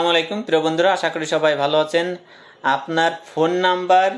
আসসালামু আলাইকুম। প্রিয় বন্ধুরা, আশা করি সবাই ভালো আছেন। আপনার ফোন নাম্বার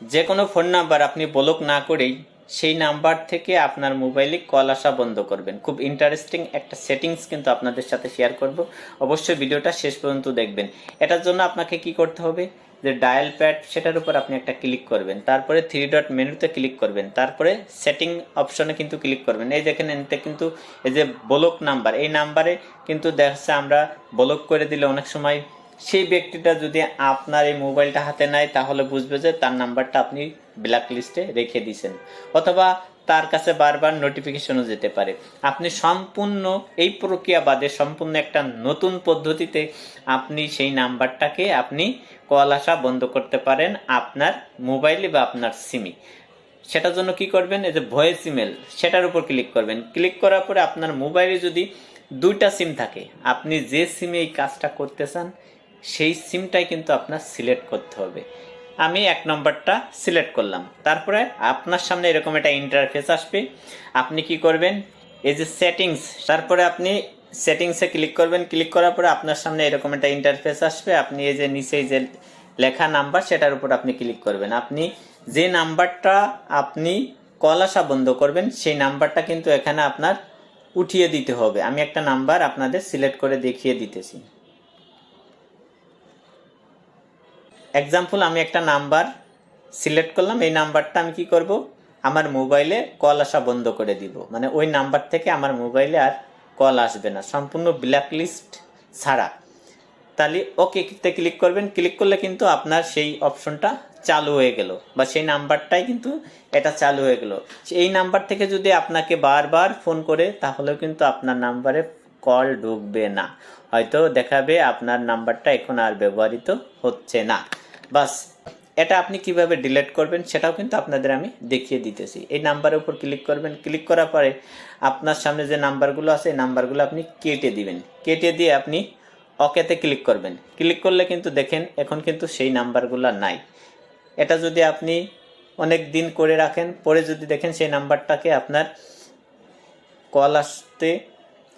যে কোনো ফোন নাম্বার আপনি ব্লক না করেই সেই নাম্বার থেকে আপনার মোবাইলে কল আসা বন্ধ করবেন। খুব ইন্টারেস্টিং একটা সেটিংস কিন্তু আপনাদের সাথে শেয়ার করব। অবশ্যই ভিডিওটা শেষ পর্যন্ত দেখবেন। এটার জন্য আপনাকে কি করতে হবে? যে ডায়াল প্যাড সেটার উপর আপনি একটা ক্লিক করবেন। তারপরে থ্রি ডট মেনুতে ক্লিক করবেন। তারপরে সেটিং অপশনে কিন্তু ক্লিক করবেন। এই দেখেন, এতে কিন্তু এই যে ব্লক নাম্বার এই নাম্বারে কিন্তু দেখা আমরা ব্লক করে দিলে অনেক সময় সেই ব্যক্তিটা যদি আপনার এই মোবাইলটা হাতে নেয়, তাহলে বুঝবে যে তার নাম্বারটা আপনি ব্ল্যাক লিস্টে রেখে দিয়েছেন। অথবা তার কাছে বারবার নোটিফিকেশনও যেতে পারে। আপনি সম্পূর্ণ এই প্রক্রিয়া বাদে সম্পূর্ণ একটা নতুন পদ্ধতিতে আপনি সেই নাম্বারটাকে আপনি কল আসা বন্ধ করতে পারেন আপনার মোবাইলে বা আপনার সিমে সেটার জন্য কি করবেন? এই যে ভয়েস ইমেল সেটার উপর ক্লিক করবেন। ক্লিক করার পরে আপনার মোবাইলে যদি দুইটা সিম থাকে, আপনি যে সিমে এই কাজটা করতে চান, সেই সিমটাই কিন্তু আপনার সিলেক্ট করতে হবে। আমি এক নম্বরটা সিলেক্ট করলাম। তারপরে আপনার সামনে এরকম একটা ইন্টারফেস আসবে। আপনি কি করবেন? এই যে সেটিংস তারপরে আপনি সেটিংসে ক্লিক করবেন। ক্লিক করার পরে আপনার সামনে এরকম একটা ইন্টারফেস আসবে। আপনি এই যে নিচেই যে লেখা নাম্বার সেটার উপর আপনি ক্লিক করবেন। আপনি যে নাম্বারটা আপনি কল আসা বন্ধ করবেন, সেই নাম্বারটা কিন্তু এখানে আপনার উঠিয়ে দিতে হবে। আমি একটা নাম্বার আপনাদের সিলেক্ট করে দেখিয়ে দিতেছি। এক্সাম্পল আমি একটা নাম্বার সিলেক্ট করলাম। এই নাম্বারটা আমি কি করব? আমার মোবাইলে কল আসা বন্ধ করে দিব। মানে ওই নাম্বার থেকে আমার মোবাইলে আর কল আসবে না। সম্পূর্ণ ব্ল্যাক লিস্ট ছাড়া। তাহলে ওকে তে ক্লিক করবেন। ক্লিক করলে কিন্তু আপনার সেই অপশনটা চালু হয়ে গেল বা সেই নাম্বারটাই কিন্তু এটা চালু হয়ে গেল। এই নাম্বার থেকে যদি আপনাকে বারবার ফোন করে, তাহলেও কিন্তু আপনার নাম্বারে কল ঢুকবে না। হয়তো দেখাবে আপনার নাম্বারটা এখন আর ব্যবহৃত হচ্ছে না। বাস, এটা আপনি কীভাবে ডিলিট করবেন সেটাও কিন্তু আপনাদের আমি দেখিয়ে দিতেছি। এই নাম্বারের উপর ক্লিক করবেন। ক্লিক করার পরে আপনার সামনে যে নাম্বারগুলো আছে, এই নাম্বারগুলো আপনি কেটে দিবেন। কেটে দিয়ে আপনি অকেতে ক্লিক করবেন। ক্লিক করলে কিন্তু দেখেন, এখন কিন্তু সেই নাম্বারগুলো নাই। এটা যদি আপনি অনেক দিন করে রাখেন, পরে যদি দেখেন সেই নাম্বারটাকে আপনার কল আসতে,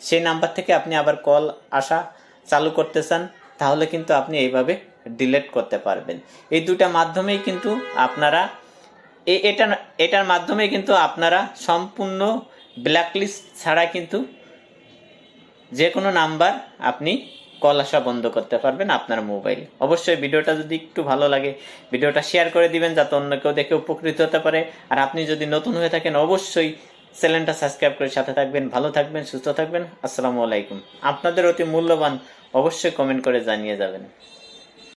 সেই নাম্বার থেকে আপনি আবার কল আসা চালু করতে চান, তাহলে কিন্তু আপনি এইভাবে ডিলেট করতে পারবেন। এই দুটা মাধ্যমেই কিন্তু আপনারা এটা, এটার মাধ্যমে কিন্তু আপনারা সম্পূর্ণ ব্ল্যাকলিস্ট ছাড়া কিন্তু যে কোনো নাম্বার আপনি কল আসা বন্ধ করতে পারবেন আপনার মোবাইল। অবশ্যই ভিডিওটা যদি একটু ভালো লাগে, ভিডিওটা শেয়ার করে দিবেন যাতে অন্য কেউ দেখে উপকৃত হতে পারে। আর আপনি যদি নতুন হয়ে থাকেন, অবশ্যই চ্যানেলটা সাবস্ক্রাইব করে সাথে থাকবেন, ভালো থাকবেন, সুস্থ থাকবেন। আসসালামু আলাইকুম। আপনাদের অতি মূল্যবান অবশ্যই কমেন্ট করে জানিয়ে যাবেন।